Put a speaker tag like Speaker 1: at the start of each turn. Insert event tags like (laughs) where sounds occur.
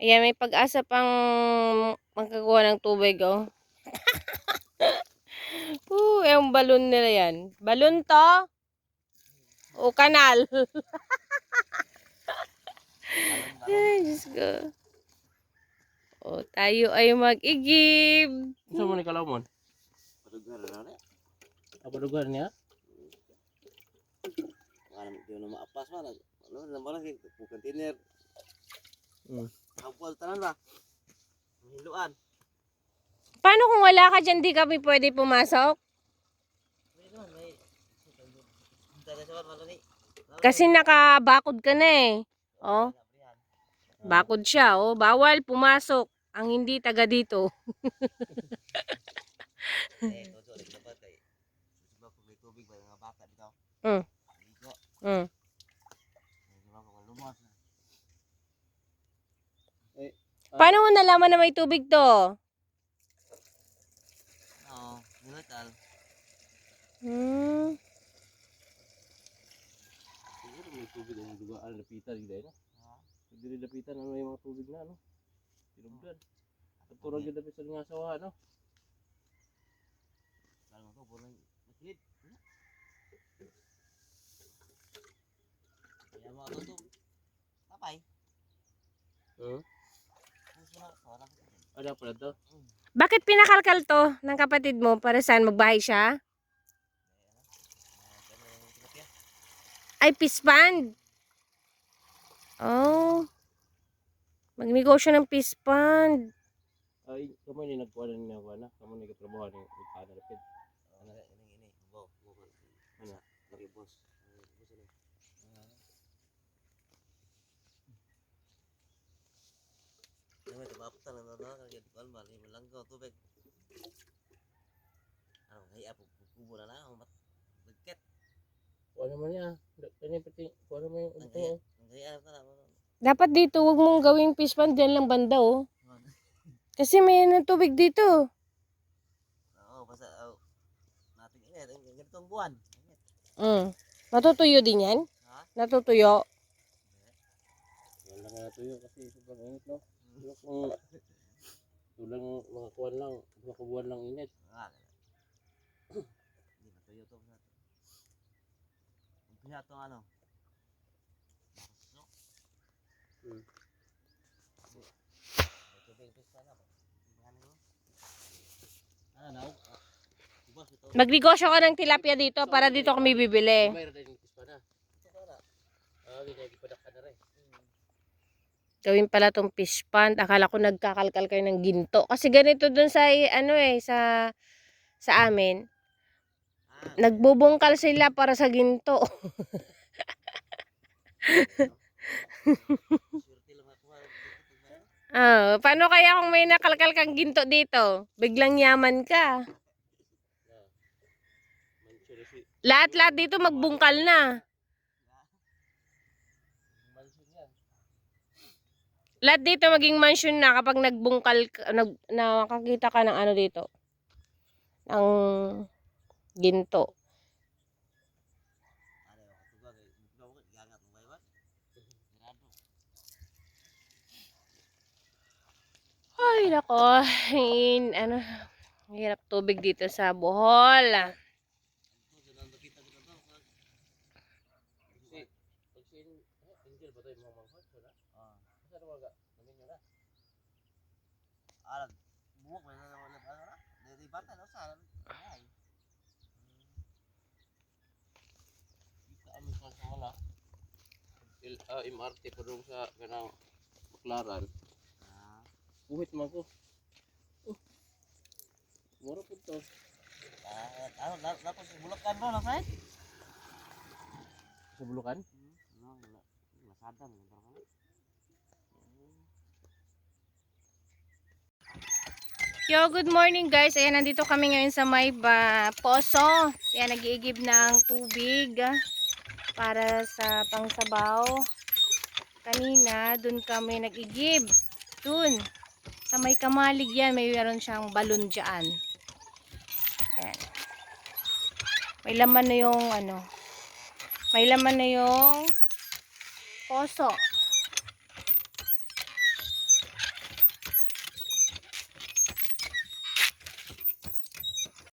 Speaker 1: Ayan, may pag-asa pang magkakuha ng tubig, oh. (laughs) uh, yung balon nila yan. Balon to? O kanal? (laughs) Ay, Diyos ko. O, tayo ay mag-igib.
Speaker 2: Saan mo ni Kalamon?
Speaker 3: Padugar na na.
Speaker 2: Apa lugar niya?
Speaker 3: Ano di na maapas man. Ano na malang kay container.
Speaker 2: Hmm.
Speaker 3: Kapal tanan ba? Hiluan.
Speaker 1: Paano kung wala ka dyan, di kami pwede pumasok? Kasi nakabakod ka na eh. Oh, bakod siya, oh. Bawal pumasok ang hindi taga dito. (laughs)
Speaker 3: Eh, todo rin dapat kay. Diba kung may tubig ba nga baka dito.
Speaker 1: Mm.
Speaker 3: Ligo.
Speaker 1: Mm.
Speaker 3: Diba kung lumos.
Speaker 1: Paano mo nalaman na may tubig to?
Speaker 3: Oo, nilatal.
Speaker 1: Hmm.
Speaker 2: Siguro may tubig ang dugaan, lapitan gila no? Hindi rin lapitan ano yung mga tubig na no? Tinubdan. Katurag yung lapitan nga sawa no?
Speaker 3: Lalo ko pulang makilid. Kaya mo ito Tapay.
Speaker 2: Hmm?
Speaker 3: Puso na wala ko.
Speaker 2: Ano pala to?
Speaker 1: Bakit pinakalkal to ng kapatid mo para saan magbahay siya? Ay, pispand. Oh. Magnegosyo ng pispand.
Speaker 2: Ay, kamay ni nagkuha na niya na. Kamay ni katrabaho ni Ipana Rapid.
Speaker 3: Ano ini ini. Bo, bo.
Speaker 2: Ano?
Speaker 3: Lagi bos. Bos Ano maputan na na kaya di ko almal ni malanggaw tubig. Ano hay apo kubo na na mat. Bigket.
Speaker 2: Kuha naman niya. Kanya pati, kuha naman yung
Speaker 3: Ang ang hay ano.
Speaker 1: Dapat dito, wag mong gawing pispand. Diyan lang banda, oh. (laughs) Kasi may ng tubig dito.
Speaker 3: Oo, basta oh, nating init ang ganitong buwan. Init.
Speaker 1: Mm. Matutuyo din yan?
Speaker 3: Ha?
Speaker 1: Natutuyo.
Speaker 2: Wala nga tuyo kasi sobrang init no. Kung tulang mga kuwan lang, mga kabuan lang init.
Speaker 3: Ah. Hindi na to sa. Umpisa to ano. Nakasok.
Speaker 2: Hmm.
Speaker 3: Ito ba yung pista na ba? Ano na?
Speaker 1: Magnegosyo ka ng tilapia dito para dito kami bibili.
Speaker 2: Mayroon din yung pispa na.
Speaker 3: Na?
Speaker 2: Ah, hindi na ipadak ka na rin.
Speaker 1: Gawin pala tong fish pond. Akala ko nagkakalkal kayo ng ginto. Kasi ganito dun sa, ano eh, sa, sa amin. Nagbubungkal sila para sa ginto. Ah, (laughs) paano kaya kung may nakalkal kang ginto dito? Biglang yaman ka. Lahat-lahat dito magbungkal na.
Speaker 2: Mansyon yan.
Speaker 1: Lahat dito maging mansion na kapag nagbungkal, ka- nag, nakakita ka ng ano dito. Ng ginto. Ay, nako. (laughs) In, ano, hirap tubig dito sa Bohol.
Speaker 3: Ito, ganun nakita ko na to.
Speaker 2: Si, pag si eh, Angel ba tayo mga manghot? Wala?
Speaker 3: Ah.
Speaker 2: Namin nyo na.
Speaker 3: Alag, buwak mo na wala pa na. Dari bata no sa. Ay.
Speaker 2: Kita amin sa sa wala. Il, ah, MRT pa doon sa kanang Baklaran.
Speaker 3: Ah.
Speaker 2: Buhit man ko. Oh. Mura po to.
Speaker 3: Ah, ano na tapos bulakan ba na sa?
Speaker 2: Sa bulukan?
Speaker 3: No, wala. Masada mo ba ka?
Speaker 1: Yo, good morning guys. Ayan, nandito kami ngayon sa may ba, poso. Ayan, nag-iigib ng tubig para sa pangsabaw. Kanina, dun kami nag-igib. Dun. Sa may kamalig yan, may meron siyang balon dyan. Ayan. May laman na yung ano. May laman na yung poso.